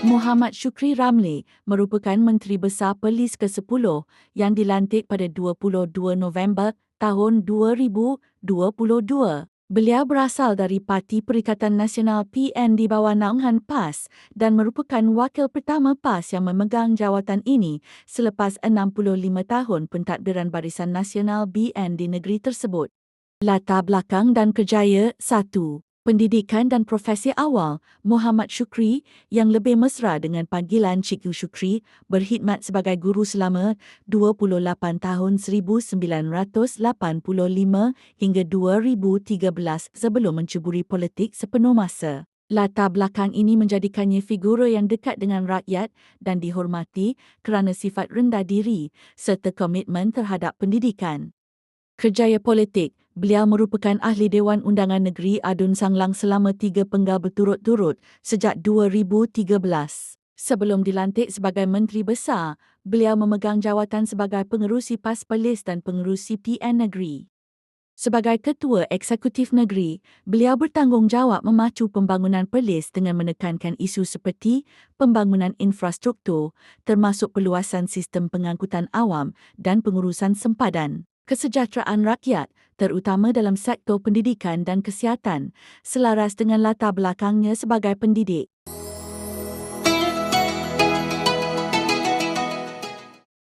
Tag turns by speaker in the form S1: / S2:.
S1: Muhammad Syukri Ramli merupakan Menteri Besar Perlis ke-10 yang dilantik pada 22 November tahun 2022. Beliau berasal dari Parti Perikatan Nasional PN di bawah naungan PAS dan merupakan wakil pertama PAS yang memegang jawatan ini selepas 65 tahun pentadbiran Barisan Nasional BN di negeri tersebut. Latar belakang dan kerjaya 1 pendidikan dan profesi awal, Muhammad Syukri yang lebih mesra dengan panggilan Cikgu Syukri berkhidmat sebagai guru selama 28 tahun 1985 hingga 2013 sebelum menceburi politik sepenuh masa. Latar belakang ini menjadikannya figura yang dekat dengan rakyat dan dihormati kerana sifat rendah diri serta komitmen terhadap pendidikan. Kerjaya politik, beliau merupakan ahli Dewan Undangan Negeri Adun Sanglang selama tiga penggal berturut-turut sejak 2013. Sebelum dilantik sebagai Menteri Besar, beliau memegang jawatan sebagai pengerusi PAS Perlis dan pengerusi PN Negeri. Sebagai Ketua Eksekutif Negeri, beliau bertanggungjawab memacu pembangunan Perlis dengan menekankan isu seperti pembangunan infrastruktur termasuk perluasan sistem pengangkutan awam dan pengurusan sempadan kesejahteraan rakyat, terutama dalam sektor pendidikan dan kesihatan, selaras dengan latar belakangnya sebagai pendidik.